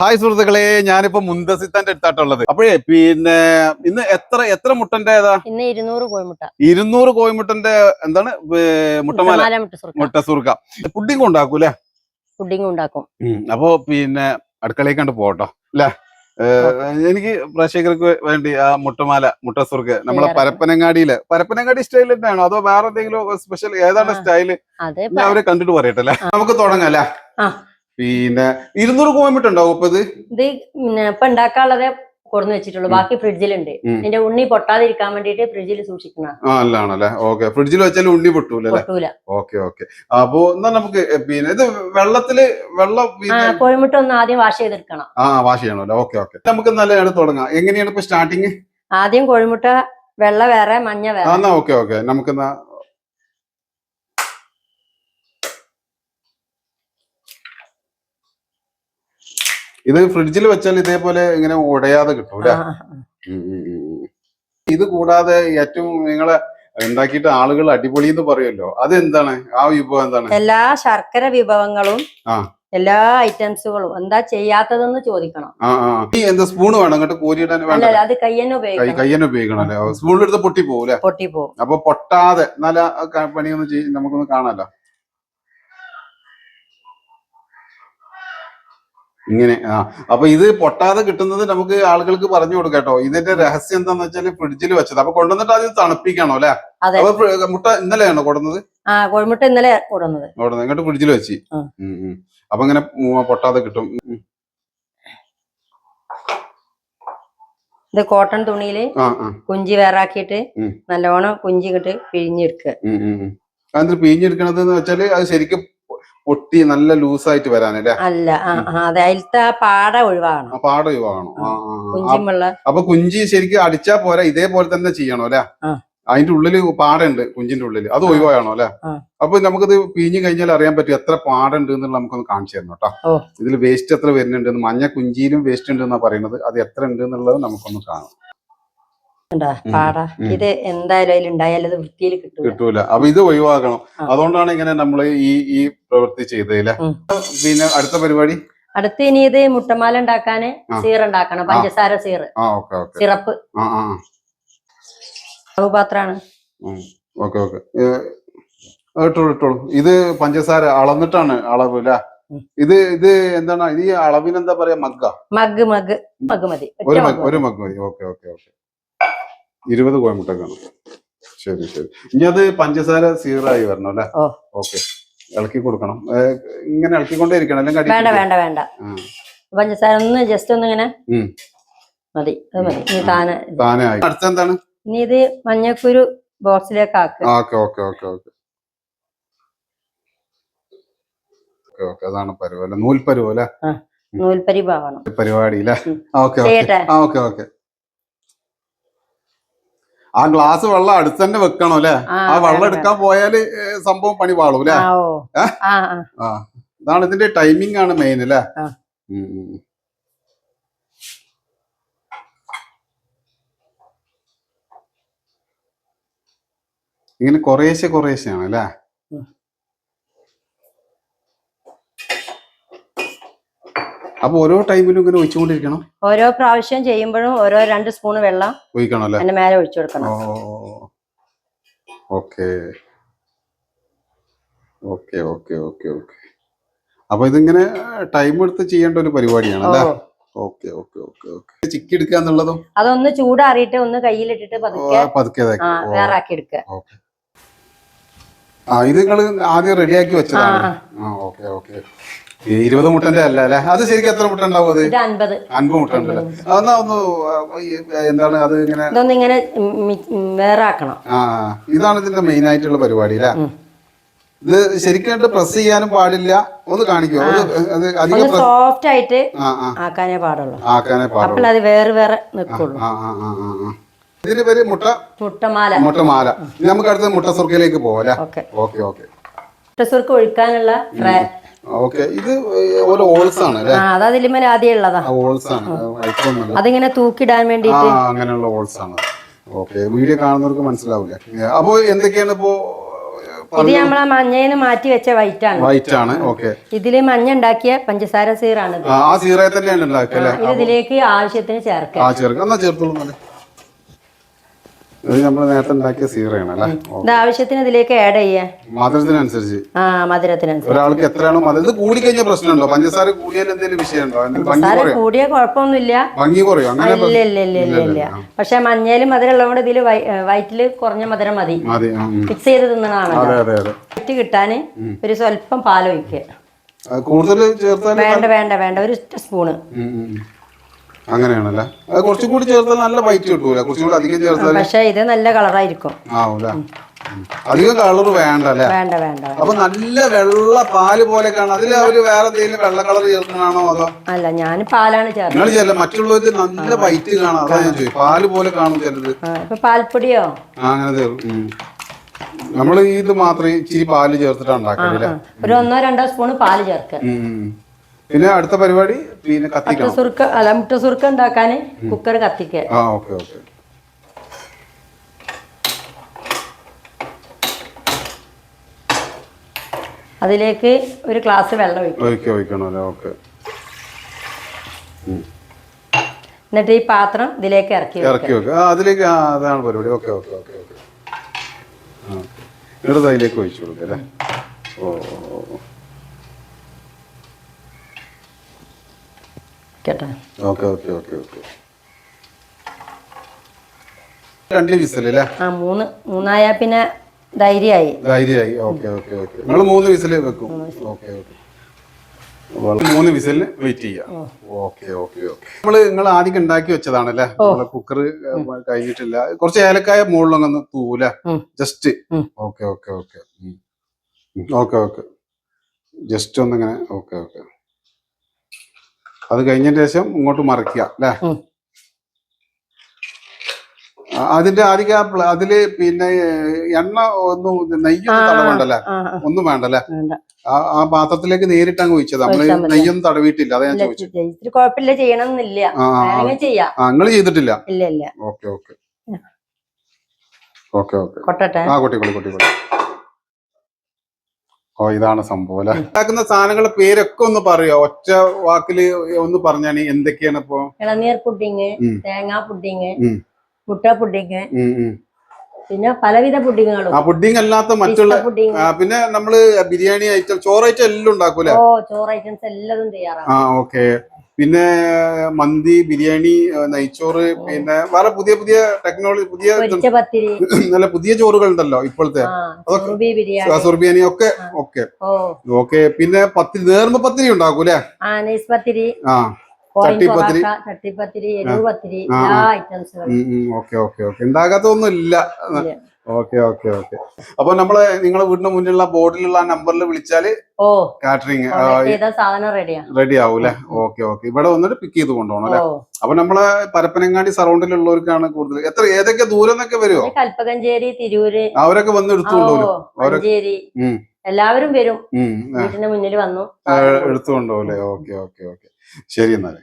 Hi സുഹൃത്തുക്കളെ ഞാനിപ്പോ മുന്തസിത്താന്റെ അടുത്താട്ടുള്ളത് അപ്പോഴേ പിന്നെ ഇന്ന് എത്ര എത്ര മുട്ടന്റെ ഏതാ? ഇന്ന് ഇരുന്നൂറ് കോഴിമുട്ട. ഇരുന്നൂറ് കോഴിമുട്ടന്റെ എന്താണ് മുട്ടമാല? മുട്ട സുർക്ക പുഡിംഗ് ഉണ്ടാക്കൂലെ പുഡിംഗ് ഉണ്ടാക്കും. അപ്പോ പിന്നെ അടുക്കളയിൽ കണ്ട് പോട്ടോ അല്ലേ? എനിക്ക് പ്രേക്ഷകർക്ക് വേണ്ടി ആ മുട്ടമാല മുട്ട സുർക്ക നമ്മളെ പരപ്പനങ്ങാടിയിൽ. പരപ്പനങ്ങാടി സ്റ്റൈൽ തന്നെയാണോ? അതോ വേറെ എന്തെങ്കിലും സ്പെഷ്യൽ ഏതാണ്. സ്റ്റൈൽ ഞാൻ അവരെ കണ്ടിട്ട് പറയട്ടല്ലേ നമുക്ക് തുടങ്ങാം അല്ലേ. പിന്നെ ഇരുന്നൂറ് കോയമ്പട്ട് ഉണ്ടാവും ഇപ്പൊ ഇത്? ഇത് പിന്നെ ഇപ്പൊ ഉണ്ടാക്കാനുള്ളതേ കൊടുന്ന് വെച്ചിട്ടുള്ളൂ. ബാക്കി ഫ്രിഡ്ജിലുണ്ട്. എന്റെ ഇതിന്റെ ഉണ്ണി പൊട്ടാതിരിക്കാൻ വേണ്ടിട്ട് ഫ്രിഡ്ജിൽ സൂക്ഷിക്കുന്ന ആ അല്ലാണല്ലേ? ഓക്കെ. ഫ്രിഡ്ജിൽ വെച്ചാൽ ഉണ്ണി പൊട്ടൂല. Okay okay. അപ്പോ എന്നാ നമുക്ക് പിന്നെ ഇത് വെള്ളത്തിൽ വെള്ളം ആ പിന്നെ കോഴിമുട്ട ഒന്ന് ആദ്യം വാഷ് ചെയ്തെടുക്കണം. ആ വാഷ് ചെയ്യണമല്ലോ ഓക്കെ ഓക്കെ. നമുക്ക് നല്ലതാണ് തുടങ്ങാം. എങ്ങനെയാണ് ഇപ്പൊ സ്റ്റാർട്ടിങ് ആദ്യം കോഴിമുട്ട വെള്ള വേറെ മഞ്ഞ വേറെ. എന്നാ ഓക്കെ ഓക്കെ. നമുക്കെന്നാ ഇത് ഫ്രിഡ്ജിൽ വെച്ചാൽ ഇതേപോലെ ഇങ്ങനെ ഉടയാതെ കിട്ടൂല ആ. ഇത് കൂടാതെ ഏറ്റവും നിങ്ങളെ ഉണ്ടാക്കിയിട്ട് ആളുകൾ അടിപൊളി എന്ന് പറയുമല്ലോ. അതെന്താണ്? ആ വിഭവം എന്താണ്? എല്ലാ ശർക്കര വിഭവങ്ങളും ആ. എല്ലാ ഐറ്റംസുകളും എന്താ ചെയ്യാത്തതെന്ന് ചോദിക്കണം. എന്താ സ്പൂൺ വേണം? അങ്ങോട്ട് കോരിയിടാൻ വേണ്ട. അല്ല അത് കയ്യന്നെ ഉപയോഗിക്കണം. കയ്യന്നെ ഉപയോഗിക്കണം അല്ലേ? എടുത്ത് പൊട്ടി പോകൂല പൊട്ടി പോകും അപ്പൊ പൊട്ടാതെ നല്ല പണിയൊന്നും നമുക്കൊന്ന് കാണാലോ ഇങ്ങനെ ആ. അപ്പൊ ഇത് പൊട്ടാതെ കിട്ടുന്നത് നമുക്ക് ആളുകൾക്ക് പറഞ്ഞു കൊടുക്കാം കേട്ടോ. ഇതിന്റെ രഹസ്യം എന്താന്ന് വെച്ചാൽ ഫ്രിഡ്ജിൽ വെച്ചത്. അപ്പൊ കൊണ്ടുവന്നിട്ട് ആദ്യം തണുപ്പിക്കണോ അല്ലെ? അപ്പൊ മുട്ട ഇന്നലെയാണോ കൊടുന്നത് ആ കോഴിമുട്ട ഇന്നലെ കൊടുന്നത് കൊടുന്നത് ഇങ്ങോട്ട് ഫ്രിഡ്ജിൽ വെച്ച്. അപ്പൊ ഇങ്ങനെ പൊട്ടാതെ കിട്ടും. ഇത് കോട്ടൺ തുണിയിൽ കുഞ്ചി വേറാക്കിയിട്ട് നല്ലോണം കുഞ്ചി ഇങ്ങോട്ട് പിഴിഞ്ഞെടുക്കുക. പിഴിഞ്ഞെടുക്കണത് വെച്ചാൽ അത് ശരിക്കും പൊട്ടി നല്ല ലൂസായിട്ട് വരാനല്ലേ? അല്ല അതെ. അതിലത്തെ പാട ഒഴിവാകണം. ആ പാട ഒഴിവാകണം. വെള്ള അപ്പൊ കുഞ്ചി ശരിക്കും അടിച്ചാ പോരാ ഇതേപോലെ തന്നെ ചെയ്യണോ അല്ലെ? അതിന്റെ ഉള്ളിൽ പാടുണ്ട് കുഞ്ചിന്റെ ഉള്ളിൽ. അത്. ഒഴിവാണോ അല്ലെ. അപ്പൊ നമുക്കിത് പിഞ്ഞു കഴിഞ്ഞാൽ അറിയാൻ പറ്റും എത്ര പാടുണ്ട് എന്നുള്ള നമുക്കൊന്ന് കാണിച്ചു തരണം കേട്ടോ. ഇതിൽ വേസ്റ്റ് എത്ര വരുന്നുണ്ട് മഞ്ഞ കുഞ്ചിയിലും വേസ്റ്റ് ഉണ്ട് എന്നാ പറയുന്നത്. അത് എത്ര ഉണ്ട് എന്നുള്ളത് നമുക്കൊന്ന് കാണാം. പാട. ഇത് എന്തായാലും അതിലുണ്ടായാലും അത് വൃത്തിയിൽ കിട്ടൂല. കിട്ടൂല. അപ്പൊ ഇത് ഒഴിവാക്കണം അതുകൊണ്ടാണ് ഇങ്ങനെ നമ്മൾ ഈ ഈ പ്രവൃത്തി ചെയ്തതില്ലേ പിന്നെ അടുത്ത പരിപാടി? അടുത്ത് ഇനി ഇത് മുട്ടമാല ഉണ്ടാക്കാന് സീറ ഉണ്ടാക്കണം. പഞ്ചസാര സീറ് സിറപ്പ്. പാത്രാണ് ഓക്കെ ഓക്കെ. ഇട്ടോളൂ ഇട്ടോളൂ. ഇത് പഞ്ചസാര അളന്നിട്ടാണ് അളവ് അല്ല ഇത് ഇത് എന്താണ്? ഈ അളവിനെന്താ പറയാ? മഗ്ഗ? മഗ് മഗ് മഗ് മതി. ഒരു മഗ് മതി. Okay okay okay. ഇരുപത് കോയമുട്ടക്കാണ് ശരി ശരി. ഇനി അത് പഞ്ചസാര സീറായി വരണം അല്ലെ? ഓ. ഓക്കെ. ഇളക്കി കൊടുക്കണം. ഇങ്ങനെ ഇളക്കിക്കൊണ്ടേ ഇരിക്കണം അല്ലെങ്കിൽ വേണ്ട വേണ്ട വേണ്ട. പഞ്ചസാര ഒന്ന് ജസ്റ്റ് ഒന്ന് ഇങ്ങനെ മതി. അത് മതി. ഇനി താനെ താനെ ആയി. അടുത്ത എന്താണ്? ഇനി ഇത് മഞ്ഞക്കുരു ബോക്സിലേക്ക് ആക്കുക okay okay okay. Okay okay. അതാണ് പരിപാടി അല്ലേ? ഉം. Okay okay. Okay okay. ആ ഗ്ലാസ് വെള്ളം അടുത്ത് തന്നെ വെക്കണോ അല്ലെ? ആ വെള്ളം എടുക്കാൻ പോയാൽ സംഭവം പണി പാളും അല്ലെ? ആ ഇതാണ് ഇതിന്റെ ടൈമിംഗ് ആണ് മെയിൻ അല്ലേ. ഇങ്ങനെ കുറേശ്ശെ കുറേശ്ശെ ആണ് അല്ലേ ഉം. അപ്പൊ ഓരോ ടൈമിലും ഇങ്ങനെ ഒഴിച്ചുകൊണ്ടിരിക്കണം? ഓരോ പ്രാവശ്യം ചെയ്യുമ്പോഴും ഓരോ രണ്ട് സ്പൂൺ വെള്ളം ഒഴിക്കണം അല്ലേ അതിന്റെ മേലെ ഒഴിച്ചു കൊടുക്കണം. Okay. Okay okay okay okay. അപ്പൊ ഇതിങ്ങനെ ടൈം എടുത്ത് ചെയ്യേണ്ട ഒരു പരിപാടിയാണ് അല്ലേ? Okay okay okay okay. ചിക്കി എടുക്കുക എന്നുള്ളതും? അതൊന്ന് ചൂടാറിയിട്ട് ഒന്ന് കയ്യിലിട്ടിട്ട് പതുക്കെ. വേറാക്കി എടുക്കുക. ഓക്കെ. ആ ഇത് നിങ്ങൾ ആദ്യം റെഡിയാക്കി വെച്ചതാണ്. ആ ഓക്കെ ഓക്കെ. ഇരുപത് മുട്ടന്റെ അല്ല അല്ലെ? അത് ശരിക്കും എത്ര മുട്ട ഉണ്ടാവും അത് അൻപത്. അൻപത് മുട്ട. ഉണ്ടല്ലേ എന്നാ ഒന്ന് എന്താണ് അത് ഇങ്ങനെ? ഇതൊന്ന് ഇങ്ങനെ ആ ഇതാണ് ഇതിന്റെ മെയിൻ ആയിട്ടുള്ള പരിപാടി അല്ലേ. ഇത് ശരിക്കും പ്രസ് ചെയ്യാനും പാടില്ല. ഒന്ന് കാണിക്കോ. അത് അധികം സോഫ്റ്റ് ആയിട്ട് ആക്കാനേ പാടുള്ളൂ. ആക്കാനേ പാടുള്ളൂ. അത് വേറെ വേറെ നിൽക്കുള്ളൂ. ആ ആ ആ ആ ആ. ഇതിന് പേര് മുട്ട? മുട്ടമാല. മുട്ടമാല. നമുക്ക് അടുത്ത മുട്ട സുർക്കയിലേക്ക് പോവാം അല്ലേ? ഓക്കെ. ഓക്കെ മുട്ടസുർക്ക് ഒഴിക്കാനുള്ള ഓക്കെ. ഇത് ഒരു ഓൾസ് ആണ് അല്ലേ? അത് അതിലുമേൽ ആദ്യം ഉള്ളതാ. ഓൾസ് ആണ്. അതിങ്ങനെ തൂക്കിടാൻ ആ വേണ്ടിയിട്ട് അങ്ങനെയുള്ള ഓൾസ് ആണ്. ഓക്കെ. വീഡിയോ കാണുന്നവർക്ക് മനസ്സിലാവില്ല. അപ്പോ എന്തൊക്കെയാണ് ഇപ്പോ ഇത് നമ്മളെ മഞ്ഞയിൽ മാറ്റി വെച്ച വൈറ്റ് ആണ്. വൈറ്റ് ആണ്. ഓക്കെ. ഇതിൽ മഞ്ഞ ഉണ്ടാക്കിയ പഞ്ചസാര സീറാണ് ആ സീറ തന്നെയാണ് ഇതിലേക്ക് ആവശ്യത്തിന് ചേർക്കുക. ആ ചേർക്കാം എന്നാ ചേർത്തോളൂ. ഇത് നമ്മൾ നേരത്തെ ഉണ്ടാക്കിയ സീറയാണ് അല്ലേ. ഇത് ആവശ്യത്തിന് ഇതിലേക്ക് ആഡ് ചെയ്യാ. മധുരത്തിനനുസരിച്ച്. ആ മധുരത്തിനനുസരിച്ച്. ഒരാൾക്ക് എത്രയാണോ മധുരം. ഇത് പ്രശ്നമുണ്ടോ? പഞ്ചസാര കൂടിയാൽ എന്തെങ്കിലും വിഷയമുണ്ടോ? ഭംഗി കുറയോ? കൂടിയ കുഴപ്പമൊന്നുമില്ല. ഭംഗി കുറയോ? അങ്ങനെ ഇല്ല ഇല്ല ഇല്ല ഇല്ല ഇല്ല പക്ഷെ മഞ്ഞയിൽ മധുരം ഉള്ളതുകൊണ്ട് ഇതിൽ വൈറ്റിൽ കുറഞ്ഞ മധുരം മതി. മതി ആ, ഉം. മിക്സ് ചെയ്ത് അതെ അതെ അതെ. വൈറ്റ് കിട്ടാന് ഒരു സ്വല്പം പാലൊഴിക്കുക കൂടുതൽ ചേർത്താൽ വേണ്ട വേണ്ട വേണ്ട. ഒരു സ്പൂണ്. അങ്ങനെയാണല്ലേ? അത് കുറച്ചും കൂടി ചേർത്താൽ നല്ല വൈറ്റ് കിട്ടൂല? കുറച്ചും കൂടി അധികം ചേർത്താൽ പക്ഷേ ഇത് നല്ല കളറായിരിക്കും. ആവൂല. അധികം കളർ വേണ്ട അല്ലേ വേണ്ട വേണ്ട. അപ്പൊ നല്ല വെള്ള പാൽ പോലെ കാണാം അതിൽ അവർ വേറെ എന്തെങ്കിലും വെള്ള കളർ ചേർക്കണാണോ അതോ? അല്ല ഞാൻ പാലാണ് ചേർന്നത് നിങ്ങൾ ചില മറ്റുള്ളവർക്ക് നല്ല വൈറ്റ് കാണാം. അതാ ഞാൻ ചോദിച്ചു. പാൽ പോലെ കാണും ചിലത്. ഇപ്പൊ പാൽപ്പൊടിയോ? അങ്ങനെ ചേർക്കും നമ്മൾ ഇത് മാത്രമേ ഇച്ചിരി പാൽ ചേർത്തിട്ടാണ് ഉണ്ടാക്കുന്നത് ഒരു ഒന്നോ രണ്ടോ സ്പൂൺ പാൽ ചേർക്കുക. പിന്നെ അടുത്ത പരിപാടി പിന്നെ കത്തിക്കണം. സുറുക്ക അല്ല മുട്ട സുറുക്ക ഉണ്ടാക്കാൻ കുക്കർ കത്തിക്കുക ആ ഓക്കെ ഓക്കെ. അതിലേക്ക് ഒരു ഗ്ലാസ് വെള്ളം ഒഴിക്കും. ഒഴിക്കുക ഒഴിക്കണമല്ലേ? ഓക്കെ. എന്നിട്ട് ഈ പാത്രം ഇതിലേക്ക് ഇറക്കി ഇറക്കി വെക്കുക. ആ അതിലേക്ക് ആ അതാണ് പരിപാടി. Okay okay okay okay. ആ. എന്നിട്ട് അതിലേക്ക് ഒഴിച്ചു കൊടുക്കുക അല്ലേ? ഓ ഓ, ഓ. കേട്ടോ. Okay okay okay okay. രണ്ട് ആ മൂന്ന് മൂന്നായാ പിന്നെ ധൈര്യമായി. ധൈര്യമായി. Okay okay okay. നിങ്ങൾ മൂന്ന് വെക്കും. Okay okay. മൂന്ന് വിസിലിന് വെയിറ്റ് ചെയ്യാം. Okay okay okay. നമ്മൾ നിങ്ങൾ ആദ്യം ഉണ്ടാക്കി വെച്ചതാണല്ലേ നമ്മളെ കുക്കർ കഴിഞ്ഞിട്ടില്ല. കുറച്ച് ഏലക്കായ മുകളിലൊക്കെ ഒന്ന് Tuula just. Okay okay okay. Okay okay. Just ഒന്നിങ്ങനെ ഓക്കെ ഓക്കെ. അത് കഴിഞ്ഞതിന് ശേഷം ഇങ്ങോട്ട് മറിക്കുക അല്ലേ? അതിന്റെ ആദ്യം അതിൽ പിന്നെ എണ്ണ ഒന്നും നെയ്യൊന്നും തടവണ്ടല്ലേ? ഒന്നും വേണ്ടല്ലേ? വേണ്ട. ആ പാത്രത്തിലേക്ക് നേരിട്ട് അങ്ങ് ഒഴിച്ചത്. നമ്മൾ. നെയ്യൊന്നും തടവിയിട്ടില്ല അതാ ഞാൻ ചോദിച്ചത് കുഴപ്പമില്ല ചെയ്യണമെന്നില്ല നിങ്ങൾ ചെയ്തിട്ടില്ല? Okay okay. Okay okay. ആ കൊട്ടി കൊട്ടി കൊട്ടി. ഓ ഇതാണ് സംഭവം അല്ലെ? ഉണ്ടാക്കുന്ന സാധനങ്ങളുടെ പേരൊക്കെ ഒന്ന് പറയോ? ഒറ്റ വാക്കിൽ ഒന്ന് പറഞ്ഞാണ് എന്തൊക്കെയാണ് ഇപ്പൊ? ഇളനീർ പുഡിങ് തേങ്ങാ പുഡിങ് മുട്ട പുഡിങ്. പിന്നെ പലവിധ പുഡിങ്ങുകളും. ആ പുഡിങ് അല്ലാത്ത മറ്റുള്ള പുഡിങ്. പിന്നെ നമ്മൾ ബിരിയാണി ഐറ്റം ചോറ് ഐറ്റം എല്ലാം ഉണ്ടാക്കൂലോ ഓ ചോറ് ഐറ്റംസ് എല്ലാതും തയ്യാറാണ്. ആ ഓക്കെ. പിന്നെ മന്തി ബിരിയാണി നെയ്ച്ചോറ് പിന്നെ വേറെ പുതിയ പുതിയ ടെക്നോളജി പുതിയ നല്ല പുതിയ ചോറുകൾ ഉണ്ടല്ലോ ഇപ്പോഴത്തെ അതൊക്കെ ബിരിയാണി. ഒക്കെ ഓക്കെ ഓക്കെ പിന്നെ പത്തിരി നേർമ പത്തിരി ഉണ്ടാക്കൂലേ പത്തിരി. ആ കോയിൻ ചട്ടിപ്പത്തിരി. പൊറാട്ട ചട്ടിപ്പത്തിരി എരിവ് പത്തിരി ആ, എല്ലാ ആ. ഐറ്റംസുകളും ഓക്കെ ഓക്കെ ഓക്കെ. ഉണ്ടാകാത്തൊന്നും ഒന്നും ഇല്ല. Okay okay okay. അപ്പൊ നമ്മൾ നിങ്ങളെ വീടിന്റെ മുന്നിലുള്ള ബോർഡിലുള്ള നമ്പറിൽ വിളിച്ചാൽ ഓ. കാറ്ററിംഗ് സാധനം റെഡിയാ റെഡി ആവൂലെ ഓക്കെ ഓക്കെ. ഇവിടെ വന്നിട്ട് പിക്ക് ചെയ്ത് കൊണ്ടുപോകണം അല്ലെ? അപ്പൊ നമ്മളെ പരപ്പനങ്ങാടി സറൗണ്ടിലുള്ളവർക്കാണ് കൂടുതൽ എത്ര ഏതൊക്കെ ദൂരം എന്നൊക്കെ വരുമോ കൽപ്പകഞ്ചേരി തിരൂര്. അവരൊക്കെ വന്ന് എടുത്തുകൊണ്ടുപോലും അവരെ എല്ലാവരും വരും. വീട്ടിന്റെ മുന്നിൽ വന്നു. ആ, എടുത്തുകൊണ്ടുപോകല്ലേ ഓക്കെ ഓക്കെ ഓക്കെ. ശരി എന്നാൽ.